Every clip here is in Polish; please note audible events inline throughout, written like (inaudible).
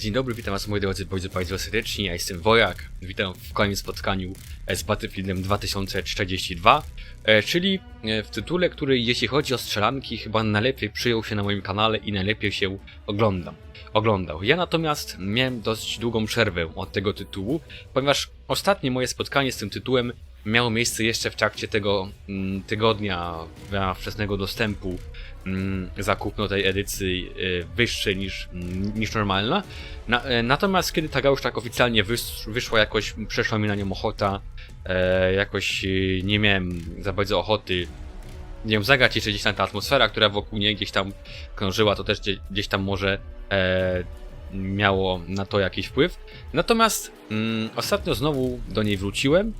Dzień dobry, witam was moi drodzy, bardzo bardzo serdecznie, ja jestem Wojak, witam w kolejnym spotkaniu z Battlefieldem 2042, e, czyli e, w tytule, który jeśli chodzi o strzelanki chyba najlepiej przyjął się na moim kanale i najlepiej się oglądam, oglądał. Ja natomiast miałem dość długą przerwę od tego tytułu, ponieważ ostatnie moje spotkanie z tym tytułem miało miejsce jeszcze w trakcie tego mm, tygodnia wczesnego dostępu mm, za kupno tej edycji y, wyższej niż, mm, niż normalna. Na, e, natomiast kiedy ta gra już tak oficjalnie wys, wyszła, jakoś przeszła mi na nią ochota, e, jakoś y, nie miałem za bardzo ochoty wiem, zagrać jeszcze gdzieś tam ta atmosfera, która wokół niej gdzieś tam krążyła, to też gdzieś, tam może e, miało na to jakiś wpływ. Natomiast mm, ostatnio znowu do niej wróciłem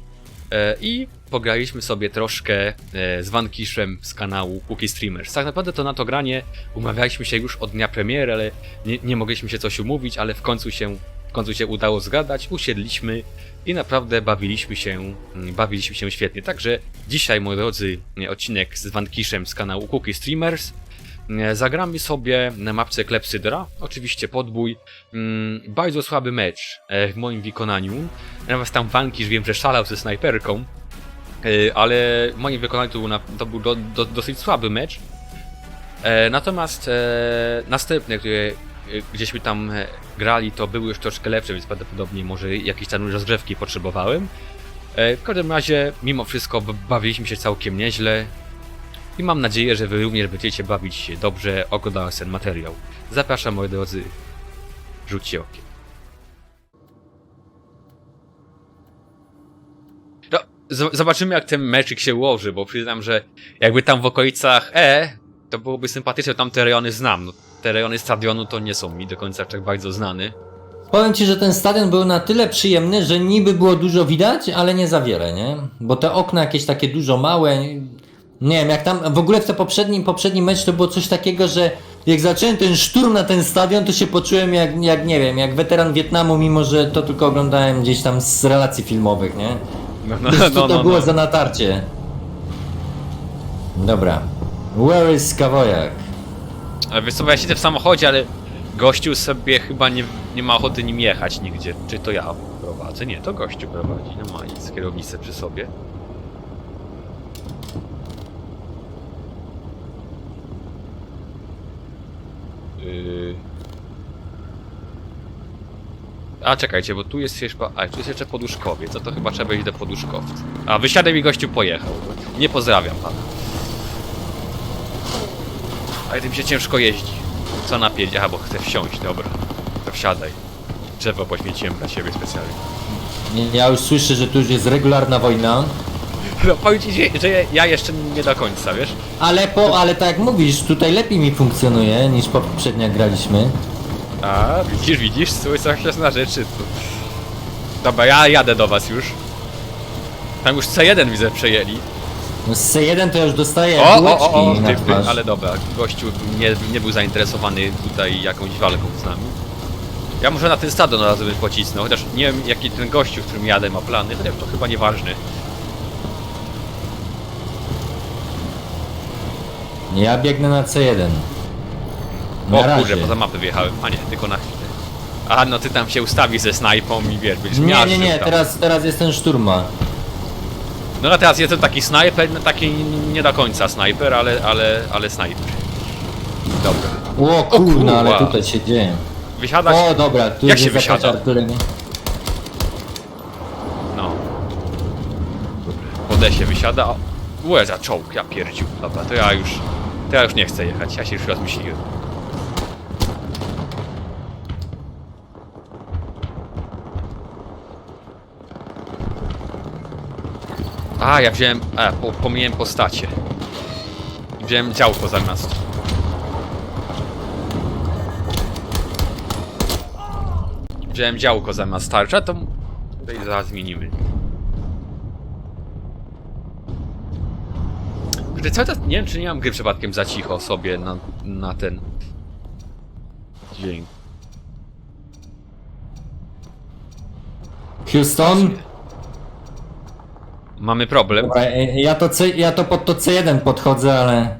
i pograliśmy sobie troszkę e, z Vanquiszem z kanału Cookie Streamers. Tak naprawdę to na to granie umawialiśmy się już od dnia premiery, ale nie, nie mogliśmy się coś umówić, ale w końcu się, w końcu się udało zgadać, usiedliśmy i naprawdę bawiliśmy się, mm, bawiliśmy się świetnie. Także dzisiaj, moi drodzy, e, odcinek z Vanquiszem z kanału Cookie Streamers. E, Zagramy sobie na mapce Klepsydra, oczywiście podbój. Mm, bardzo słaby mecz e, w moim wykonaniu. Natomiast tam Vanquish wiem, że szalał ze snajperką, e, ale w moim wykonaniu to był, na, to był do, do, dosyć słaby mecz. Natomiast następne, które gdzieśmy tam grali, to były już troszkę lepsze, więc prawdopodobnie może jakieś tam rozgrzewki potrzebowałem. W każdym razie, mimo wszystko, bawiliśmy się całkiem nieźle. I mam nadzieję, że wy również będziecie bawić się dobrze oglądając ten materiał. Zapraszam moi drodzy, rzućcie okiem. No, zobaczymy jak ten meczyk się ułoży, bo przyznam, że jakby tam w okolicach E, to byłoby sympatyczne, tam te rejony znam. Te rejony stadionu to nie są mi do końca tak bardzo znane. Powiem ci, że ten stadion był na tyle przyjemny, że niby było dużo widać, ale nie za wiele, nie? Bo te okna jakieś takie dużo małe. Nie wiem, jak tam w ogóle w tym poprzednim, poprzednim mecz to było coś takiego, że jak zacząłem ten szturm na ten stadion, to się poczułem jak, jak nie wiem, jak weteran Wietnamu, mimo że to tylko oglądałem gdzieś tam z relacji filmowych, nie? No, no, Co to było za natarcie? Dobra. Where is Kawojak? Ale wiesz co, bo ja siedzę w samochodzie, ale gościu sobie chyba nie, nie ma ochoty nim jechać nigdzie. Czy to ja prowadzę? Nie, to gościu prowadzi. No ma nic, kierownicę przy sobie. Yy... A czekajcie, bo tu jest jeszcze, a, tu jest jeszcze poduszkowiec, a to chyba trzeba iść do poduszkowca. A wysiadek mi gościu pojechał. Nie pozdrawiam pana. Ale tym się ciężko jeździ. Co napięć? Aha, bo chcę wsiąść, dobra. To wsiadaj. Drzewo poświęciłem dla siebie specjalnie. Nie, Ja już słyszę, że tu już jest regularna wojna. (laughs) No powiem ci, że, że ja jeszcze nie do końca, wiesz? Ale po, ale tak jak mówisz, tutaj lepiej mi funkcjonuje niż poprzednio jak graliśmy. A, widzisz, widzisz, coś na rzeczy. Dobra, ja jadę do was już. Tam już C1 widzę przejęli. No z C1 to już dostaję O, o, bułeczki o, o, na ty, ty, twarz. ale dobra, gościu nie, nie był zainteresowany tutaj jakąś walką z nami. Ja może na ten stadion razu bym pocisnął, chociaż nie wiem jaki ten gościu, w którym jadę ma plany, chociaż to chyba nieważne. Ja biegnę na C1. Na O razie. kurde, poza mapę wjechałem. A nie, tylko na chwilę. A no ty tam się ustawi ze snajpą i wiesz, będziesz Nie, nie, miażdżył nie, tam. teraz, teraz jest ten szturma. No na teraz jestem taki snajper, no taki nie do końca snajper, ale, ale, ale snajper. Dobra. O kurna, kurwa. ale tutaj się dzieje. Wysiadać? O dobra, tu Jak już się jest jakaś wysiada? artyleria. No. Ode się wysiada. o, Łe za czołg, ja pierdził. Dobra, to ja już... To ja już nie chcę jechać, ja się już rozmyśliłem. A, ja wziąłem... A, po, pomyliłem postacie. Wziąłem działko zamiast. Wziąłem działko zamiast tarcza, to tutaj zaraz zmienimy. Kurde, cały czas nie wiem, czy nie mam gry przypadkiem za cicho sobie na, na ten dźwięk. Houston? Mamy problem. Dobra, e, ja to, C, ja to pod to C1 podchodzę, ale...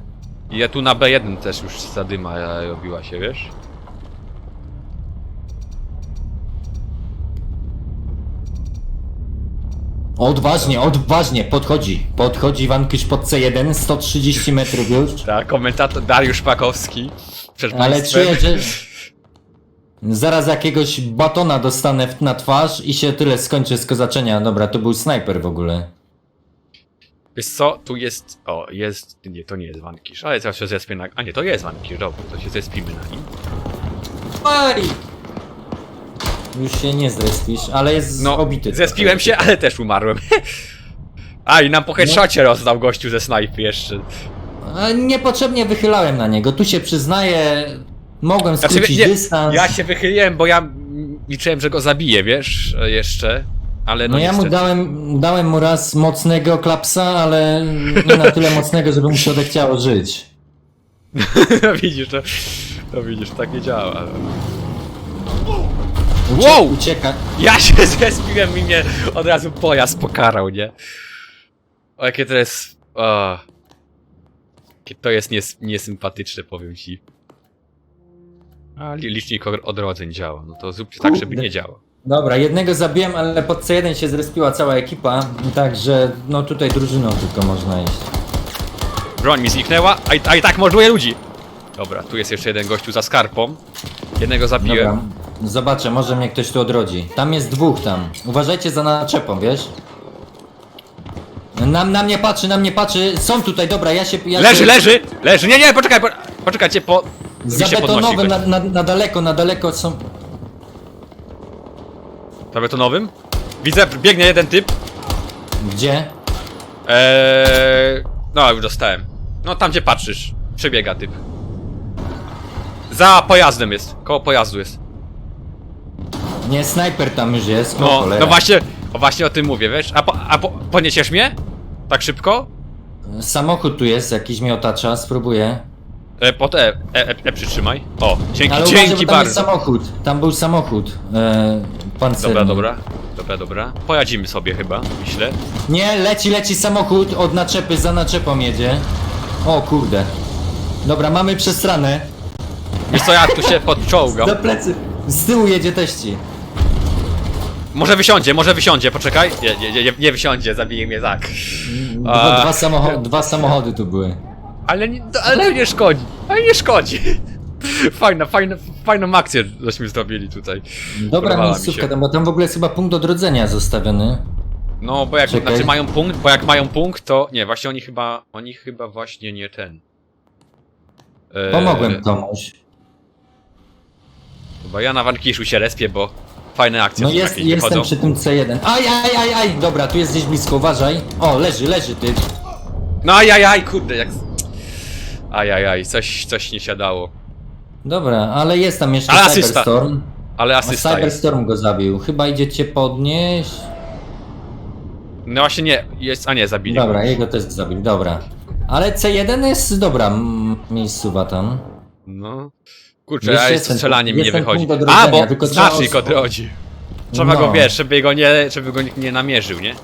Ja tu na B1 też już zadyma robiła się, wiesz? Odważnie, odważnie, podchodzi. Podchodzi Wankysz pod C1, 130 metrów już. Tak, komentator Dariusz Pakowski. Przed Ale państwem. czuję, że zaraz jakiegoś batona dostanę w- na twarz i się tyle skończy z kozaczenia. Dobra, to był snajper w ogóle. Wiesz co, tu jest... O, jest... Nie, to nie jest Wankisz, ale zaraz się zespię na... A nie, to jest Wankisz, dobra, to się zespimy na nim. Oj! Już się nie zrespisz, ale jest No, obity. zespiłem się, ale też umarłem. (laughs) A, i nam po headshocie rozdał gościu ze snajpy jeszcze. A Niepotrzebnie wychylałem na niego. Tu się przyznaję, mogłem Znaczy, skrócić nie, dystans. Ja się wychyliłem, bo ja mm, liczyłem, że go zabiję, wiesz, e, jeszcze. Ale no, No ja mu niestety. dałem, dałem mu raz mocnego klapsa, ale nie na tyle mocnego, żeby mu się odechciało żyć. (laughs) No widzisz, to, to widzisz, tak nie działa. Ucie Wow! Ucieka. Ja się (laughs) zespiłem i mnie od razu pojazd pokarał, nie? O, jakie to jest... O. Jakie to jest nies, niesympatyczne, powiem ci. A li- licznik odrodzeń działa, no to zróbcie tak, żeby nie działał. Dobra, jednego zabiłem, ale pod C1 się zrespiła cała ekipa, także no tutaj drużyną tylko można iść. Broń mi zniknęła, a i, a i tak morduje ludzi! Dobra, tu jest jeszcze jeden gościu za skarpą. Jednego zabiłem. Dobra, zobaczę, może mnie ktoś tu odrodzi. Tam jest dwóch tam. Uważajcie za naczepą, wiesz? Na, na mnie patrzy, na mnie patrzy. Są tutaj, dobra, ja się... Ja Leży, się... leży, leży! Nie, nie, poczekaj, po, poczekajcie, po... mi się Zabetonowy, podnosi na, ktoś. na, na daleko, na daleko są... Za betonowym? Widzę, biegnie jeden typ. Gdzie? Eee, no, już dostałem. No, tam gdzie patrzysz. Przebiega typ. Za pojazdem jest. Koło pojazdu jest. Nie, snajper tam już jest. o No, cholera. no właśnie, o właśnie o tym mówię, wiesz? A, po, a po, poniesiesz mnie? Tak szybko? Samochód tu jest, jakiś mnie otacza, spróbuję. E, po te, e, e, e, przytrzymaj. O, dzięki, Ale uważaj, dzięki bo tam jest bardzo. samochód. Tam był samochód. E, pancerny. Dobra, dobra. Dobra, dobra. Pojadzimy sobie chyba, myślę. Nie, leci, leci samochód od naczepy, za naczepą jedzie. O kurde. Dobra, mamy przestranę. Wiesz co, ja tu się (laughs) podczołgam. Za plecy. Z tyłu jedzie teści. Może wysiądzie, może wysiądzie, poczekaj. Nie, nie, nie, nie, wysiądzie, zabije mnie tak. Dwa, dwa, samocho dwa samochody tu były. Ale nie, ale nie szkodzi. Ale nie szkodzi. Fajna, fajna, fajną akcję żeśmy zrobili tutaj. Dobra Podobała mi miejscówka, się. tam, bo tam w ogóle jest chyba punkt odrodzenia zostawiony. No, bo jak Czekaj. znaczy mają punkt, bo jak mają punkt, to. Nie, właśnie oni chyba. Oni chyba właśnie nie ten. Pomogłem komuś. Chyba ja na Wankiszu się respię, bo fajne akcje No jest, jakieś jestem przy tym C1. Aj, aj, aj, aj! Dobra, tu jest gdzieś blisko, uważaj. O, leży, leży ty. No ajajaj, kurde, jak. Ajajaj, coś, coś nie siadało. Dobra, ale jest tam jeszcze Ale asysta. Cyberstorm. Ale A asysta jest. Cyberstorm go zabił. Chyba idzie cię podnieść. No właśnie nie, jest. A nie, zabili. go. Dobra, jego też zabił, dobra. Ale C1 jest dobra mm, miejscowa tam. No. Kurczę, Jeszcze a jest strzelanie mi nie wychodzi. punkt A, bo tylko trzeba znacznik os- odrodzi. Trzeba No. go, wiesz, żeby go nie, żeby go nikt nie namierzył, nie?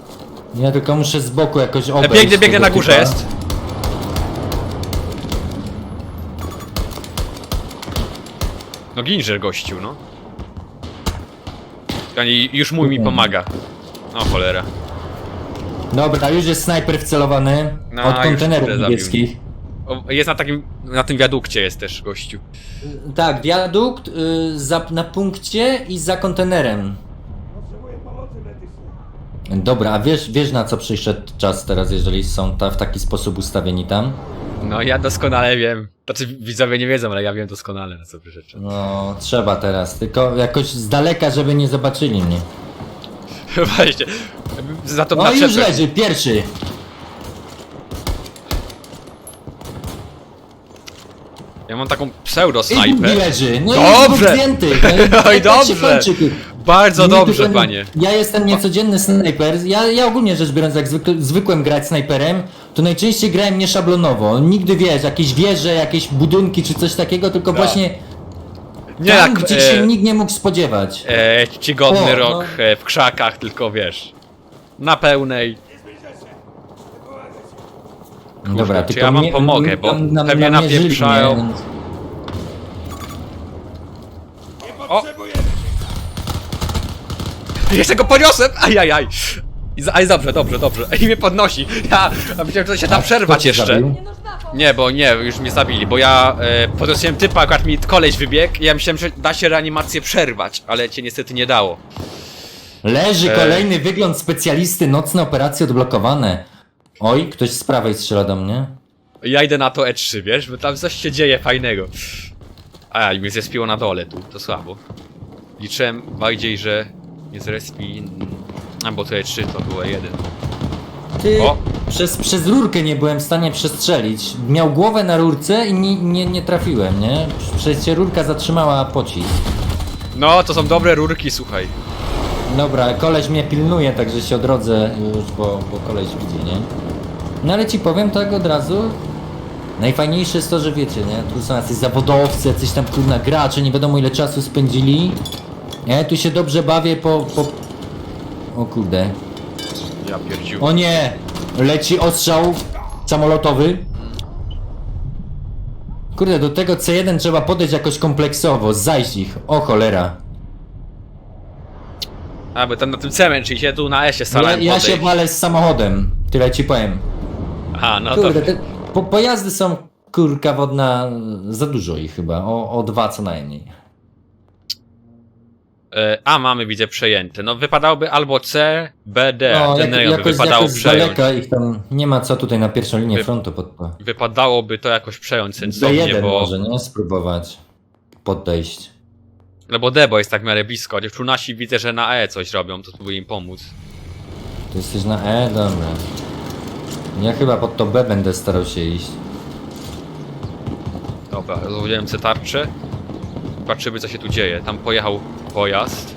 Ja tylko muszę z boku jakoś obejść. Biegnie, biegnie tego na górze typa. jest. No ginżer gościu, no. Ani już mój mi pomaga. No cholera. Dobra, już jest snajper wcelowany. No, od już kontenerów tyle zabił. niebieskich. O, jest na takim, na tym wiadukcie jest też gościu. Tak, wiadukt y, za, na punkcie i za kontenerem. Dobra, a wiesz, wiesz na co przyszedł czas teraz, jeżeli są ta, w taki sposób ustawieni tam? No ja doskonale wiem. Znaczy widzowie nie wiedzą, ale ja wiem doskonale na co przyszedł. czas. No, trzeba teraz, tylko jakoś z daleka, żeby nie zobaczyli mnie. (laughs) Właśnie. Za to No na i już leży, pierwszy. Ja mam taką pseudo I snajpę. leży. No Dobrze. i zdjętych. (laughs) No i Oj, tak się dobrze. kończy, ty. Bardzo dobrze, panie. Ja jestem niecodzienny snajper. Ja, ja ogólnie rzecz biorąc, jak zwykle, zwykłem grać snajperem, to najczęściej grałem nieszablonowo. Nigdy wiesz, jakieś wieże, jakieś budynki czy coś takiego, tylko Tak. właśnie Nie tam, jak gdzie e, się nikt nie mógł spodziewać. e, czcigodny O, rok no. e, w krzakach, tylko wiesz. Na pełnej. Dobra, czy tylko ja wam mnie- pomogę, bo nam- nam- pewnie namierzyli napieprzają. mnie, O! Jeszcze go poniosłem! Ajajaj! I za- Ale dobrze, dobrze, dobrze. (laughs) I mnie podnosi. Ja, myślałem, że to się da przerwać cię jeszcze. zabił? Nie, bo nie, już mnie zabili, bo ja e, podniosłem typa, akurat mi koleś wybiegł i ja myślałem, że da się reanimację przerwać, ale cię niestety nie dało. Leży Ej. kolejny wygląd specjalisty, nocne operacje odblokowane. Oj, ktoś z prawej strzela do mnie. Ja idę na to E3, wiesz, bo tam coś się dzieje fajnego. A, i mnie zespiło na dole tu, to słabo. Liczyłem bardziej, że nie zrespi... A, bo to E3 to było E1. Ty, O! przez, przez rurkę nie byłem w stanie przestrzelić. Miał głowę na rurce i nie, nie, nie trafiłem, nie? Przez się rurka zatrzymała pocisk. No, to są dobre rurki, słuchaj. Dobra, koleś mnie pilnuje, także się odrodzę już, bo, bo koleś widzi, nie? No ale ci powiem tak od razu. Najfajniejsze jest to, że wiecie, nie? Tu są jacyś zawodowcy, jacyś tam kurna gracze, nie wiadomo ile czasu spędzili. Ja tu się dobrze bawię po... po... O kurde. Ja pierdziu. O nie! Leci ostrzał samolotowy. Kurde, do tego C1 trzeba podejść jakoś kompleksowo, zajść ich. O cholera. A, bo tam na tym cement, czyli się tu na E się Ja, ja się podejść. walę z samochodem, tyle ci powiem. A, no to... Kurde, te po, pojazdy są kurka wodna, za dużo ich chyba, o, o dwa co najmniej. E, A, mamy, widzę, przejęte. No, wypadałoby albo C, B, D. No, Ten jak, rejon by jakoś, wypadało jakoś z przejąć. daleka ich tam, nie ma co tutaj na pierwszą linię Wy- frontu pod to. Wypadałoby to jakoś przejąć sensownie, D1 bo... może, nie? Spróbować podejść. No bo D, bo jest tak w miarę blisko. Dziewczunasi widzę, że na E coś robią, to spróbuję im pomóc. Tu jesteś na E? Dobra. Ja chyba pod to B będę starał się iść. Dobra, rozłożyłem C tarczę. Patrzymy, co się tu dzieje. Tam pojechał pojazd.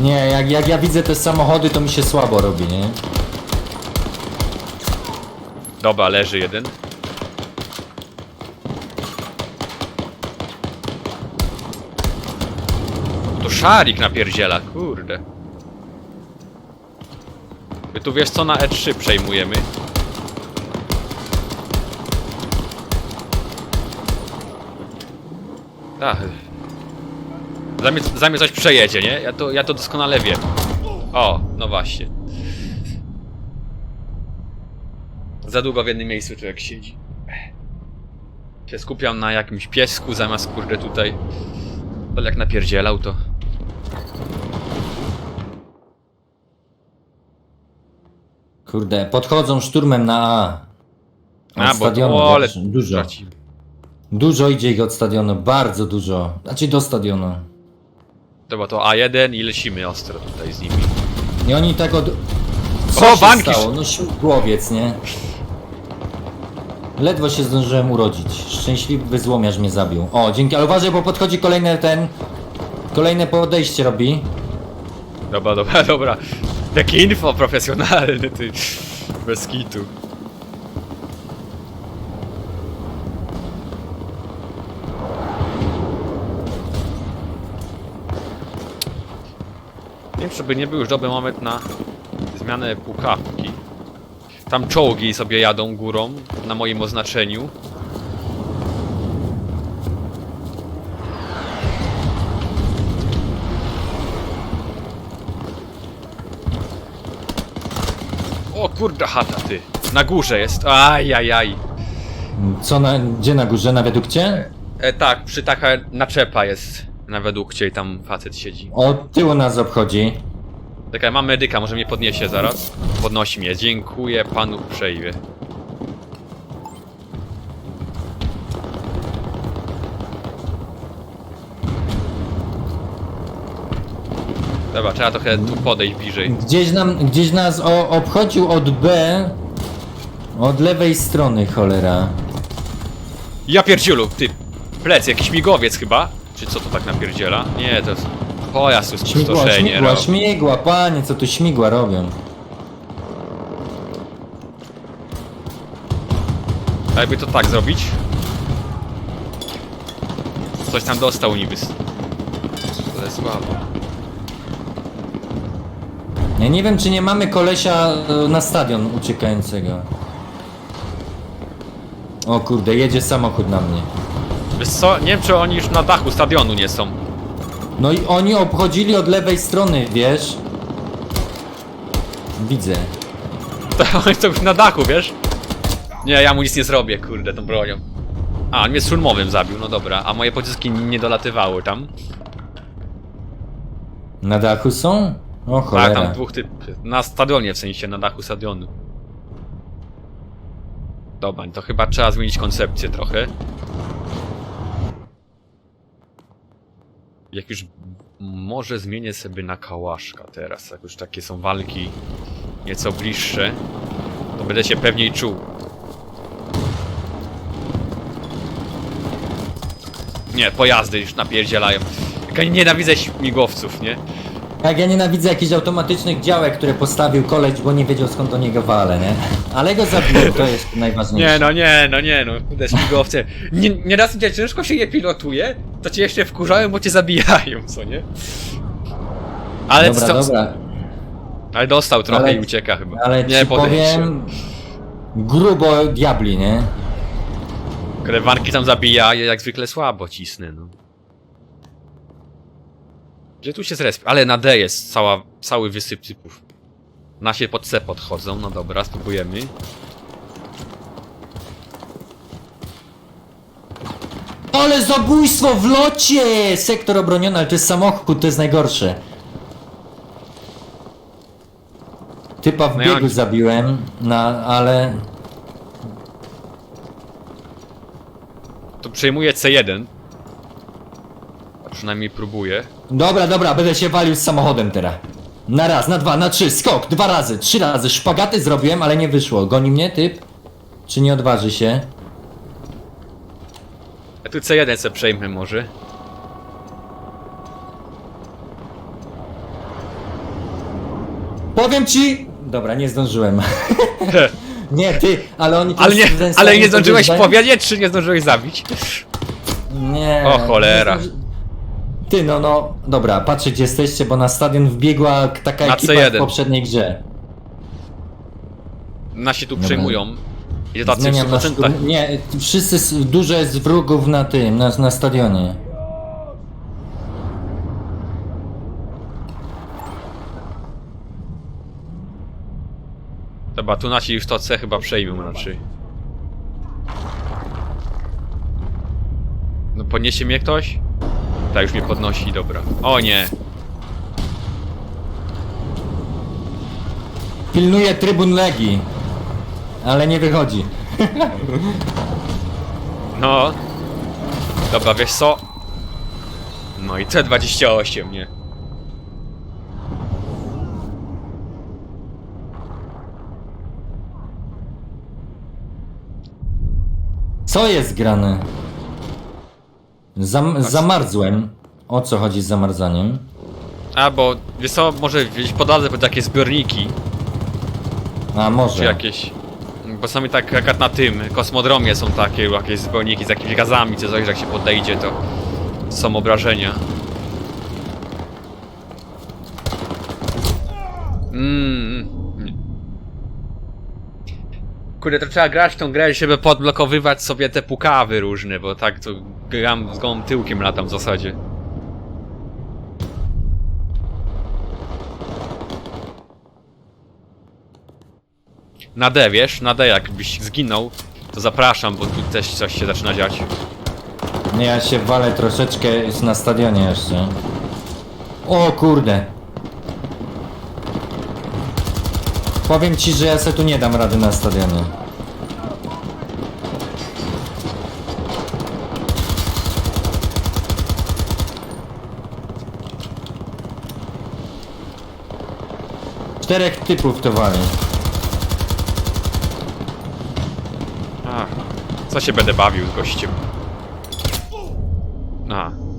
Nie, jak, jak ja widzę te samochody, to mi się słabo robi, nie? Dobra, leży jeden. To szarik napierdziela, kurde. My tu wiesz co na E3 przejmujemy. Ach. Za mnie, za mnie coś przejedzie, nie? Ja to, ja to doskonale wiem. O, no właśnie. Za długo w jednym miejscu człowiek siedzi. Się skupiam na jakimś piesku zamiast kurde tutaj. Ale jak napierdzielał to. Kurde, podchodzą szturmem na A. Od A, bo stadionu, o, ale wiesz, dużo. traci. Dużo idzie ich od stadionu, bardzo dużo. Znaczy do stadionu. Dobra, to A1 i lecimy ostro tutaj z nimi. I oni tak od... O, Co się bankisz! stało? No śmigłowiec, nie? Ledwo się zdążyłem urodzić. Szczęśliwy złomiarz mnie zabił. O, dzięki, ale uważaj, bo podchodzi kolejny ten... Kolejne podejście robi. Dobra, dobra, dobra. Takie info profesjonalne, ty. Bez kitu. Nie wiem, czy by nie był już dobry moment na zmianę pukawki. Tam czołgi sobie jadą górą na moim oznaczeniu. O kurde chata ty. Na górze jest. Ajajaj. Co na... Gdzie na górze? Na wiadukcie? E, tak, przy taka naczepa jest na wedługcie i tam facet siedzi. Od tyłu nas obchodzi. Czekaj, mam medyka, może mnie podniesie zaraz. Podnosi mnie. Dziękuję panu uprzejmie. Dobra, trzeba trochę tu podejść bliżej. Gdzieś nam, gdzieś nas o, obchodził od B. Od lewej strony, cholera. Ja pierdziulu, ty! Plec, jakiś migowiec chyba? Czy co to tak napierdziela? Nie, to jest... Pojazd, to jest Śmigła, pustoszenie. śmigła, śmigła, panie, co tu śmigła robią? A jakby to tak zrobić? Coś tam dostał niby. Ale słabo. Ja nie wiem, czy nie mamy kolesia e, na stadion uciekającego. O kurde, jedzie samochód na mnie. Wiesz co, nie wiem czy oni już na dachu stadionu nie są. No i oni obchodzili od lewej strony, wiesz? Widzę. (laughs) To on jest to na dachu, wiesz? Nie, ja mu nic nie zrobię, kurde, tą bronią. A, on mnie szturmowym zabił, no dobra, a moje pociski nie dolatywały tam. Na dachu są? O cholera. tam dwóch typ... Na stadionie, w sensie, na dachu stadionu. Dobra, to chyba trzeba zmienić koncepcję trochę. Jak już... Może zmienię sobie na kałaszka teraz, jak już takie są walki nieco bliższe, to będę się pewniej czuł. Nie, pojazdy już napierdzielają. Jak nienawidzę śmigłowców, nie? Jak ja nienawidzę jakichś automatycznych działek, które postawił koleś, bo nie wiedział skąd do niego wale, nie? Ale go zabiłem, to jest najważniejsze. Nie no, nie, no nie no, kurde śmigłowce. Nie, nieraz gdzie ciężko się je pilotuje, to cię jeszcze wkurzają, bo cię zabijają, co nie? Ale dobra, co, dobra, ale dostał trochę Ale- i ucieka chyba. ale nie ci podejście. powiem... Grubo diabli, nie? Krewanki tam zabija, ja jak zwykle słabo cisnę, no. Gdzie tu się zresp? Ale na D jest cała, cały wysyp typów. Nasi pod C podchodzą, no dobra, spróbujemy. Ale zabójstwo w locie! Sektor obroniony, ale to jest samochód, to jest najgorsze. Typa w No ja- biegu zabiłem, na, ale... To przejmuję C1. A przynajmniej próbuję. Dobra, dobra, będę się walił z samochodem teraz. Na raz, na dwa, na trzy, skok, dwa razy, trzy razy. Szpagaty zrobiłem, ale nie wyszło. Goni mnie typ? Czy nie odważy się? Ja tu C1 se przejmę może. Powiem ci... Dobra, nie zdążyłem. (laughs) nie, ty, ale oni... Ale nie, ten ale nie zdążyłeś powiedzieć, czy nie zdążyłeś zabić? Nie. O, cholera. nie zdąży- Ty, no, no, dobra, patrzę gdzie jesteście, bo na stadion wbiegła taka Na ekipa C1. w poprzedniej grze. Nasi tu Dobra. przejmują. I to tacy w Zmieniam na 100%. szturm. Nie, wszyscy, s- dużo jest wrogów na tym, na, na stadionie. Dobra, tu nasi już to C chyba przejmą raczej. No podniesie mnie ktoś? Tak, już mnie podnosi, dobra. O nie! Pilnuje trybun Legii. Ale nie wychodzi. (laughs) No. Dobra, wiesz co? No i C28, nie? Co jest grane? Zam, zamarzłem. O co chodzi z zamarzaniem? A, bo wiesz co, może gdzieś po drodze będą takie zbiorniki, A czy może. jakieś... Bo sami tak jak na tym kosmodromie są takie jakieś zbiorniki z jakimiś gazami, czy coś, jak się podejdzie, to są obrażenia. Mmm. Kurde, to trzeba grać tą grę, żeby podblokowywać sobie te pukawy różne, bo tak to gram z gołym tyłkiem latam w zasadzie. Na D, wiesz? Na D jakbyś zginął, to zapraszam, bo tu też coś się zaczyna dziać. Nie, ja się walę troszeczkę na stadionie jeszcze. O kurde. Powiem ci, że ja se tu nie dam rady na stadionie. Czterech typów to wali. Co się będę bawił z gościem? A.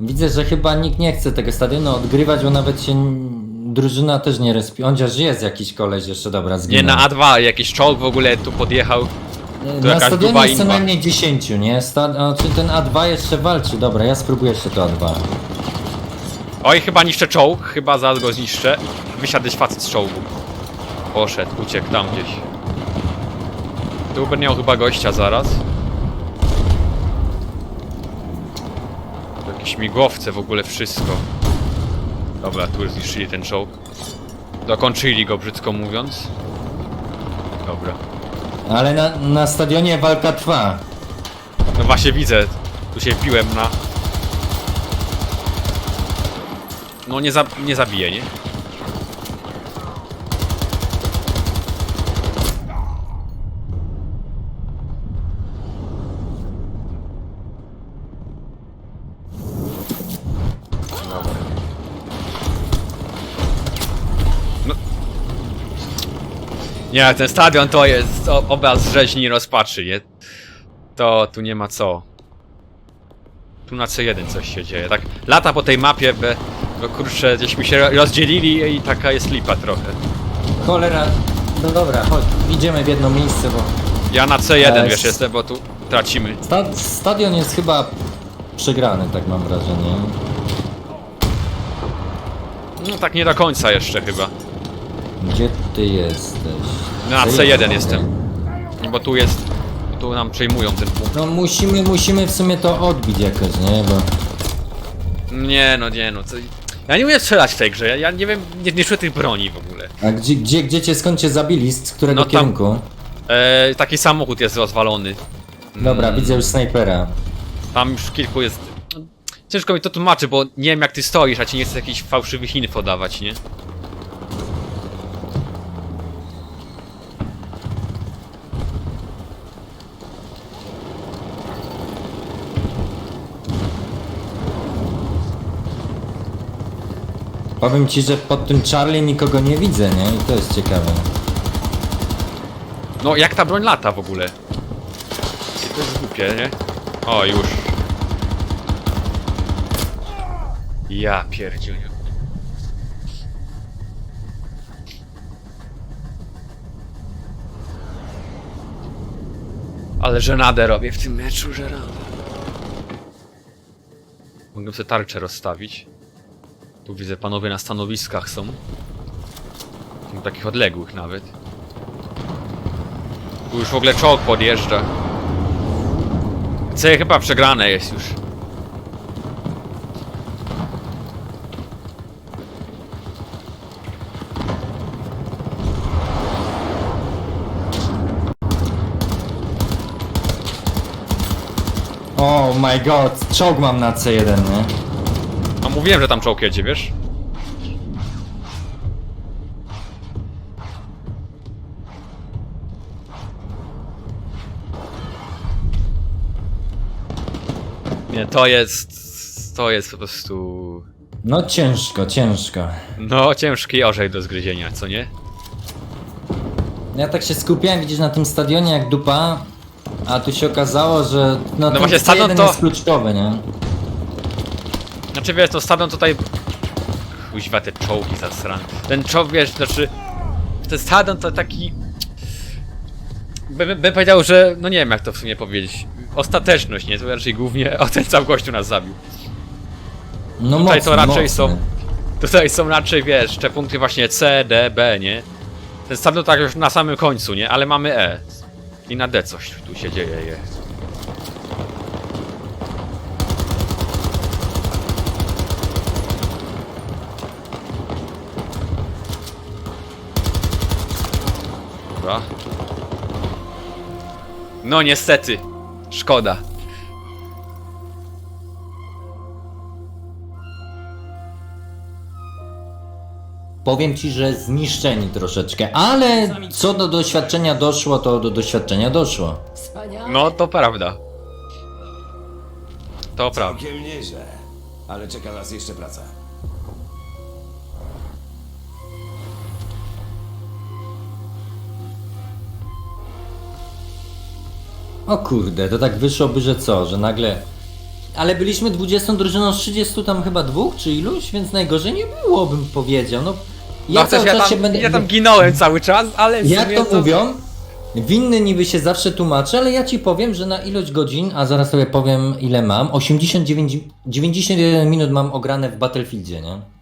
Widzę, że chyba nikt nie chce tego stadionu odgrywać, bo nawet się n- drużyna też nie respi. Chociaż jest jakiś koleś jeszcze, dobra, Nie zginął. na A2, jakiś czołg w ogóle tu podjechał. to Na jakaś stadionie jest co najmniej 10, nie? Sta a, czy ten A2 jeszcze walczy? Dobra, ja spróbuję jeszcze to A2. Oj, chyba niszczę czołg, chyba zaraz go zniszczę. Wysiadłeś facet z czołgu. Poszedł, uciekł tam gdzieś. Tu będę miał chyba gościa zaraz. Jakieś migowce w ogóle, wszystko. Dobra, tu już zniszczyli ten czołg. Dokończyli go, brzydko mówiąc. Dobra. Ale na, na stadionie walka trwa. No właśnie widzę, tu się piłem na... No nie, za, nie zabije, nie? Nie, ten stadion to jest obraz rzeźni i rozpaczy, nie? To tu nie ma co. Tu na C1 coś się dzieje, tak? Lata po tej mapie, by, bo kurczę, żeśmy się rozdzielili i taka jest lipa trochę. Cholera. No dobra, chodź, idziemy w jedno miejsce, bo Ja na C1 Ale wiesz jestem, bo tu tracimy. sta stadion jest chyba przegrany, tak mam wrażenie. No tak nie do końca jeszcze chyba. Gdzie ty jesteś? Na Ty C1 jesteś. jestem. Bo tu jest, tu nam przejmują ten punkt. No musimy, musimy w sumie to odbić jakoś, nie? Bo Nie no, nie no, co... Ja nie umiem strzelać w tej grze, ja, ja nie wiem, nie, nie czuję tych broni w ogóle. A gdzie, gdzie, gdzie cię skąd cię zabili? Z którego No tam- kierunku? E, taki samochód jest rozwalony. Dobra, Mm. widzę już snajpera. Tam już kilku jest. Ciężko mi to tłumaczy, bo nie wiem jak ty stoisz, a ci nie chcę jakichś fałszywych info dawać, nie? Powiem ci, że pod tym Charlie nikogo nie widzę, nie? I to jest ciekawe. No jak ta broń lata w ogóle? To jest głupie, nie? O, już. Ja pierdziuniu. Ale żenadę robię w tym meczu, żenadę. Mogę sobie tarczę rozstawić. Tu widzę panowie na stanowiskach są. Są takich odległych nawet. Tu już w ogóle czołg podjeżdża. C chyba przegrane jest już. Oh my god, czołg mam na C1, nie? No mówiłem, że tam czołg jedzie, wiesz? Nie, to jest... To jest po prostu... No ciężko, ciężko. No, ciężki orzech do zgryzienia, co nie? Ja tak się skupiałem, widzisz, na tym stadionie jak dupa, a tu się okazało, że no, ten właśnie, stadion C1 to- jest kluczowy, nie? Znaczy wiesz, to stadion tutaj... Kuźwa, te czołgi zasrane. Ten czołg, wiesz, znaczy... Ten stadion to taki... By, by, bym powiedział, że... No nie wiem jak to w sumie powiedzieć. Ostateczność, nie? To raczej głównie... O, ten cały gościu nas zabił. No Tutaj mocny, to raczej mocny. są... Tutaj są raczej, wiesz, te punkty właśnie C, D, B, nie? Ten stadion tak już na samym końcu, nie? Ale mamy E. I na D coś tu się dzieje, je. Dobra. No niestety. Szkoda. Powiem ci, że zniszczeni troszeczkę, ale co do doświadczenia doszło, to do doświadczenia doszło. Wspaniale. No to prawda. To prawda. Całkiem nieźle, ale czeka nas jeszcze praca. O kurde, to tak wyszłoby, że co, że nagle... Ale byliśmy 20 drużyną z 30 tam chyba dwóch, czy iluś, więc najgorzej nie było, bym powiedział. No, ja no cały ja czas tam, się będę... ja tam ginąłem cały czas, ale Jak to mówią? Winny niby się zawsze tłumaczy, ale ja ci powiem, że na ilość godzin, a zaraz sobie powiem ile mam, 89, 91 minut mam ograne w Battlefieldzie, nie?